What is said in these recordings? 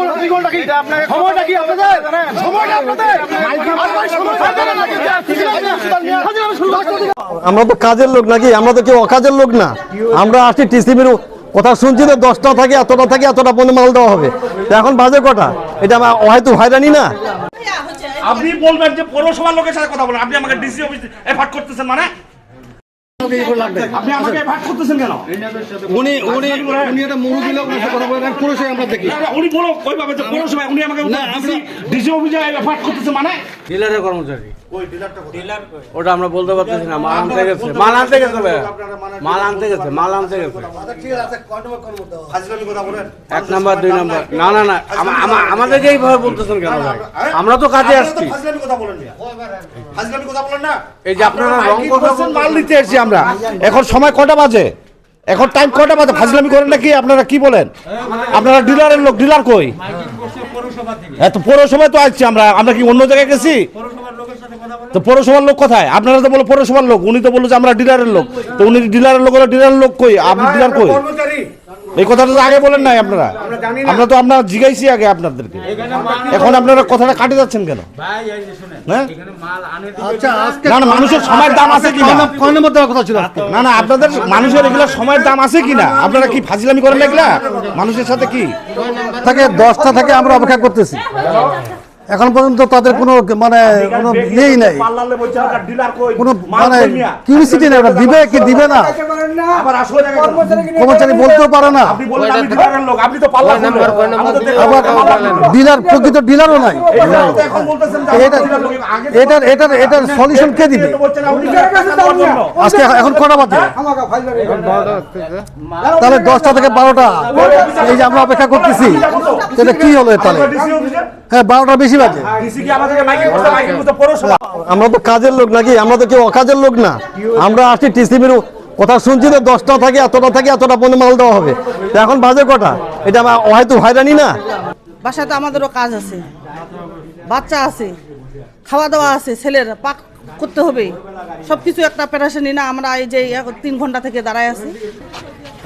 বলো দুই ঘণ্টা কি? সময়টা কি আপনাদের? সময়টা আপনাদের? আর ভাই সময়টা আপনাদের আমরা তো কাজের লোক নাকি? আমরা তো কেউ অকাজের লোক না। আমরা আসছি টিসিবির কথা শুনছি যে দশটা থাকে এতটা থাকে এতটা পর্যন্ত মাল দেওয়া হবে। তো এখন বাজে কটা? এটা আমার হয়তো হয়রানি না? আপনি বলবেন যে পৌরসভার লোকের সাথে কথা বলেন। আপনি আমাকে ডিসি অফিস এফার্ট করতেছেন মানে? আপনি আমাকে ভাগ করতেছেন কেন? উনি উনি উনি ওনার কথা বলেন পুরুষে আমরা দেখি। উনি বলো কইভাবে উনি আমাকে ডিসি অফিসে এফার্ট করতেছে মানে? ডিলারের কর্মচারী। ওটা আমরা বলতে পারতেছি না মাল আনতে গেছে। মাল আনতে গেছে মাল আনতে গেছে মাল আনতে গেছে। এক নাম্বার দুই নাম্বার। না না না আমা- আমা- আমাদেরকে এইভাবে বলতেছেন কেন ভাই? আমরা তো কাজে আসছি। ফাজলামি কথা বলেন না। ফাজলামি কথা বলেন না। এই যে আপনারা রং কথা মাল নিতে এসেছি আমরা। এখন সময় কটা বাজে? এখন টাইম কটা বাজে? ফাজলামি করেন নাকি? আপনারা কি বলেন? আপনারা ডিলারের লোক ডিলার কই? হ্যাঁ তো পৌরসভায় তো আসছি আমরা। আমরা কি অন্য জায়গায় গেছি? তো পৌরসভার লোক কোথায়? আপনারা তো বলো পৌরসভার লোক উনি তো বলল যে আমরা ডিলারের লোক। তো উনি ডিলারের লোক হলো ডিলারের লোক কই? আপনি ডিলার কই? এই কথাটা তো আগে বলেন নাই আপনারা। আমরা তো আপনারা জিগাইছি আগে আপনাদেরকে। এখন আপনারা কথাটা কাটে যাচ্ছেন কেন? হ্যাঁ? না না মানুষের সময়ের দাম আছে কি না কথা ছিল না না আপনাদের মানুষের এগুলা সময়ের দাম আছে কি না আপনারা কি ফাজিলামি করেন না এগুলা? মানুষের সাথে কি? থেকে দশটা থেকে আমরা অপেক্ষা করতেছি। এখন পর্যন্ত তাদের কোনো মানে কোনো ইয়েই নাই। কোনো মানে কিউরিসিটি নেই দিবে কি দিবে না? আবার আসলে কর্মচারী বলতেও পারে না। আপনি বললেন আমি ডিলারের লোক আপনি তো পাল্লা খুলবেন। আমি তো দেখলাম আবার ডিলার প্রকৃত ডিলারও নাই। এটা এটা এটার এটার এটার সলিউশন কে দিবে। আজকে এখন কটা বাজে? তাহলে দশটা থেকে বারোটা। এই যে আমরা অপেক্ষা করতেছি। তাহলে কি হলো তাহলে? হ্যাঁ বারোটা বেশি বাজে। আমরা তো কাজের লোক নাকি? আমরা তো কেউ অকাজের লোক না। আমরা আসছি টিসিবির কথা শুনছি যে দশটা থাকে এতটা থাকে এতটা পর্যন্ত মাল দেওয়া হবে। তো এখন বাজে কটা? এটা আমার হয়তো হয়রানি না? বাসায় তো আমাদেরও কাজ আছে। বাচ্চা আছে খাওয়া দাওয়া আছে ছেলের পাক করতে হবে। সব কিছু একটা প্যারাশানি না আমরা এই যে এক- তিন ঘণ্টা থেকে দাঁড়ায় আছি।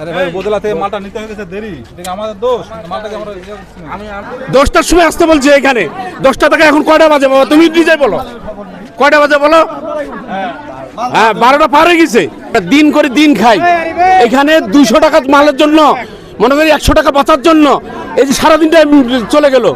আরে ভাই বদলা থেকে মালটা নিতে হয়ে গেছে দেরি আমাদের দোষ মালটাকে আমরা ইয়ে। আমি দশটার সময় আসতে বলছি এখানে। দশটা থেকে এখন কয়টা বাজে বাবা? তুমি নিজে বলো। কয়টা বাজে বলো? হ্যাঁ বারোটা পার হয়ে গেছে। দিন করে দিন খাই। এখানে দুইশো টাকা মালের জন্য, মনে করি একশো টাকা বাঁচার জন্য, এই যে সারাদিনটা চলে গেল।